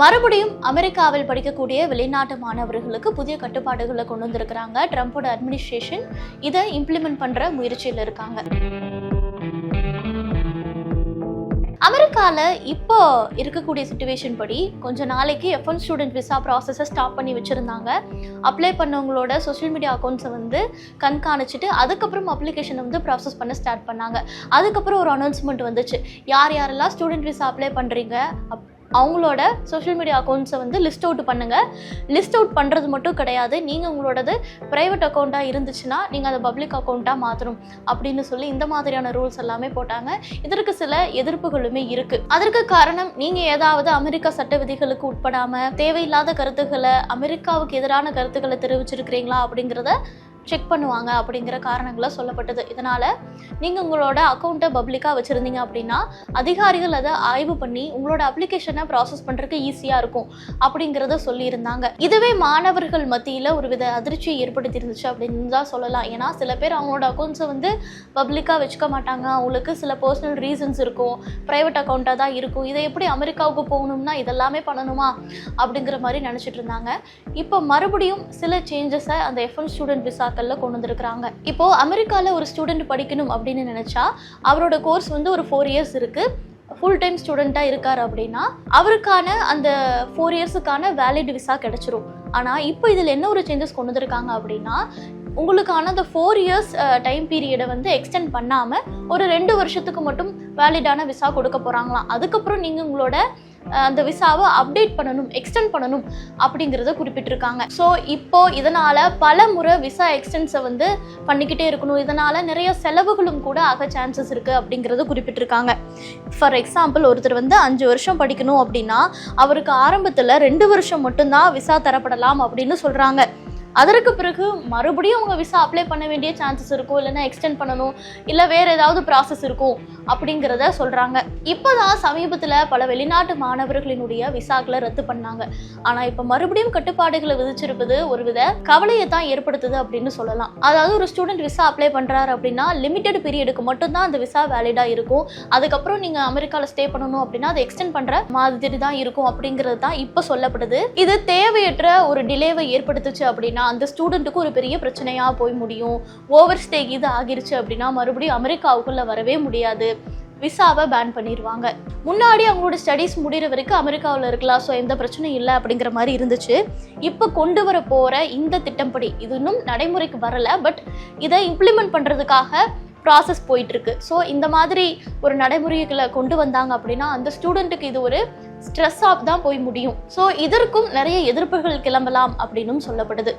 மறுபடியும் அமெரிக்காவில் படிக்கக்கூடிய வெளிநாட்டு மாணவர்களுக்கு புதிய கட்டுப்பாடுகளை கொண்டு வந்திருக்கிறாங்க. ட்ரம்ப்போட அட்மினிஸ்ட்ரேஷன் இதை இம்ப்ளிமெண்ட் பண்ற முயற்சியில் இருக்காங்க. அமெரிக்காவில் இப்போ இருக்கக்கூடிய சுச்சுவேஷன் படி கொஞ்ச நாளைக்கு எஃப் ஒன் ஸ்டூடெண்ட் விசா ப்ராசஸை ஸ்டாப் பண்ணி வச்சுருந்தாங்க. அப்ளை பண்ணவங்களோட சோஷியல் மீடியா அக்கௌண்ட்ஸை வந்து கண்காணிச்சிட்டு அதுக்கப்புறம் அப்ளிகேஷனை வந்து ப்ராசஸ் பண்ண ஸ்டார்ட் பண்ணாங்க. அதுக்கப்புறம் ஒரு அனௌன்ஸ்மெண்ட் வந்துச்சு. யார் யாரெல்லாம் ஸ்டூடெண்ட் விசா அப்ளை பண்ணுறீங்க அப் அவங்களோட சோஷியல் மீடியா அக்கௌண்ட்ஸை வந்து லிஸ்ட் அவுட் பண்ணுங்கள் லிஸ்ட் அவுட் பண்ணுறது மட்டும் கிடையாது. நீங்கள் உங்களோடது ப்ரைவேட் அக்கௌண்ட்டாக இருந்துச்சுன்னா நீங்கள் அதை பப்ளிக் அக்கௌண்ட்டாக மாற்றணும் அப்படின்னு சொல்லி இந்த மாதிரியான ரூல்ஸ் எல்லாமே போட்டாங்க. இதற்கு சில எதிர்ப்புகளுமே இருக்குது அதற்கு காரணம் நீங்கள் ஏதாவது அமெரிக்கா சட்ட விதிகளுக்கு உட்படாமல் தேவையில்லாத கருத்துக்களை அமெரிக்காவுக்கு எதிரான கருத்துக்களை தெரிவிச்சிருக்கிறீங்களா அப்படிங்கிறத செக் பண்ணுவாங்க அப்படிங்கிற காரணங்களை சொல்லப்பட்டது. இதனால் நீங்கள் உங்களோட அக்கௌண்ட்டை பப்ளிக்காக வச்சுருந்தீங்க அப்படின்னா அதிகாரிகள் அதை ஆய்வு பண்ணி உங்களோட அப்ளிகேஷனை ப்ராசஸ் பண்ணுறதுக்கு ஈஸியாக இருக்கும் அப்படிங்கிறத சொல்லியிருந்தாங்க. இதுவே மாணவர்கள் மத்தியில் ஒரு வித அதிர்ச்சியை ஏற்படுத்தி இருந்துச்சு அப்படின்னு தான் சொல்லலாம். ஏன்னா சில பேர் அவங்களோட அக்கௌண்ட்ஸை வந்து பப்ளிக்காக வச்சுக்க மாட்டாங்க. அவங்களுக்கு சில பர்சனல் ரீசன்ஸ் இருக்கும். ப்ரைவேட் அக்கௌண்ட்டாக தான் இருக்கும். இதை எப்படி அமெரிக்காவுக்கு போகணும்னா இதெல்லாமே பண்ணணுமா அப்படிங்கிற மாதிரி நினச்சிட்டு இருந்தாங்க. இப்போ மறுபடியும் சில சேஞ்சஸை அந்த எஃப்எம் ஸ்டூடெண்ட் விசாக்களில் கொண்டு வந்திருக்கிறாங்க. இப்போ அமெரிக்காவில் ஒரு ஸ்டூடெண்ட் படிக்கணும் அப்படின்னு நினச்சா அவரோட கோர்ஸ் வந்து ஒரு ஃபோர் இயர்ஸ் இருக்குது ஃபுல் டைம் ஸ்டூடெண்ட்டாக இருக்கார் அப்படின்னா அவருக்கான அந்த ஃபோர் இயர்ஸுக்கான வேலிட் விசா கிடச்சிரும். ஆனால் இப்போ இதில் என்ன ஒரு சேஞ்சஸ் கொண்டு வந்திருக்காங்க அப்படின்னா உங்களுக்கான அந்த ஃபோர் இயர்ஸ் டைம் பீரியடை வந்து எக்ஸ்டெண்ட் பண்ணாமல் ஒரு ரெண்டு வருஷத்துக்கு மட்டும் வேலிடான விசா கொடுக்க போகிறாங்களாம் அதுக்கப்புறம் நீங்கள் உங்களோட uh, அந்த விசாவை அப்டேட் பண்ணணும் எக்ஸ்டெண்ட் பண்ணணும் அப்படிங்கிறத குறிப்பிட்டிருக்காங்க. ஸோ இப்போ இதனால் பல முறை விசா எக்ஸ்டென்ஸை வந்து பண்ணிக்கிட்டே இருக்கணும். இதனால் நிறைய செலவுகளும் கூட ஆக சான்சஸ் இருக்குது அப்படிங்கிறத குறிப்பிட்டிருக்காங்க. ஃபார் எக்ஸாம்பிள் ஒருத்தர் வந்து அஞ்சு வருஷம் படிக்கணும் அப்படின்னா அவருக்கு ஆரம்பத்தில் ரெண்டு வருஷம் மட்டும்தான் விசா தரப்படலாம் அப்படின்னு சொல்கிறாங்க அதற்கு பிறகு மறுபடியும் அவங்க விசா அப்ளை பண்ண வேண்டிய சான்சஸ் இருக்கும் இல்லைன்னா எக்ஸ்டெண்ட் பண்ணணும் இல்லை வேறு ஏதாவது ப்ராசஸ் இருக்கும் அப்படிங்கிறத சொல்கிறாங்க இப்போ தான் சமீபத்தில் பல வெளிநாட்டு மாணவர்களினுடைய விசாக்களை ரத்து பண்ணாங்க. ஆனால் இப்போ மறுபடியும் கட்டுப்பாடுகளை விதிச்சிருப்பது ஒருவித கவலையை தான் ஏற்படுத்துது அப்படின்னு சொல்லலாம். அதாவது ஒரு ஸ்டூடெண்ட் விசா அப்ளை பண்ணுறாரு அப்படின்னா லிமிட்டெட் பீரியடுக்கு மட்டும்தான் அந்த விசா வேலிடாக இருக்கும். அதுக்கப்புறம் நீங்கள் அமெரிக்காவில் ஸ்டே பண்ணணும் அப்படின்னா அதை எக்ஸ்டெண்ட் பண்ணுற மாதிரி தான் இருக்கும் அப்படிங்கிறது தான் இப்போ சொல்லப்படுது. இது தேவையற்ற ஒரு டிலேவை ஏற்படுத்துச்சு அப்படின்னா அப்படின்னா அந்த ஸ்டூடெண்ட்டுக்கு ஒரு பெரிய பிரச்சனையாக போய் முடியும். ஓவர் ஸ்டே இது ஆகிருச்சு அப்படின்னா மறுபடியும் அமெரிக்காவுக்குள்ளே வரவே முடியாது. விசாவை பேன் பண்ணிடுவாங்க முன்னாடி அவங்களோட ஸ்டடீஸ் முடிகிற வரைக்கும் அமெரிக்காவில் இருக்கலாம். ஸோ எந்த பிரச்சனையும் இல்லை அப்படிங்கிற மாதிரி இருந்துச்சு. இப்போ கொண்டு வர போகிற இந்த திட்டம்படி இது இன்னும் நடைமுறைக்கு வரலை. பட் இதை இம்ப்ளிமெண்ட் பண்ணுறதுக்காக ப்ராசஸ் போயிட்டுருக்கு. ஸோ இந்த மாதிரி ஒரு நடைமுறைகளை கொண்டு வந்தாங்க அப்படின்னா அந்த ஸ்டூடெண்ட்டுக்கு இது ஒரு ஸ்ட்ரெஸ் ஆஃப் தான் போய் முடியும். ஸோ இதற்கும் நிறைய எதிர்ப்புகள் கிளம்பலாம் அப்படின்னும் சொல்லப்படுது.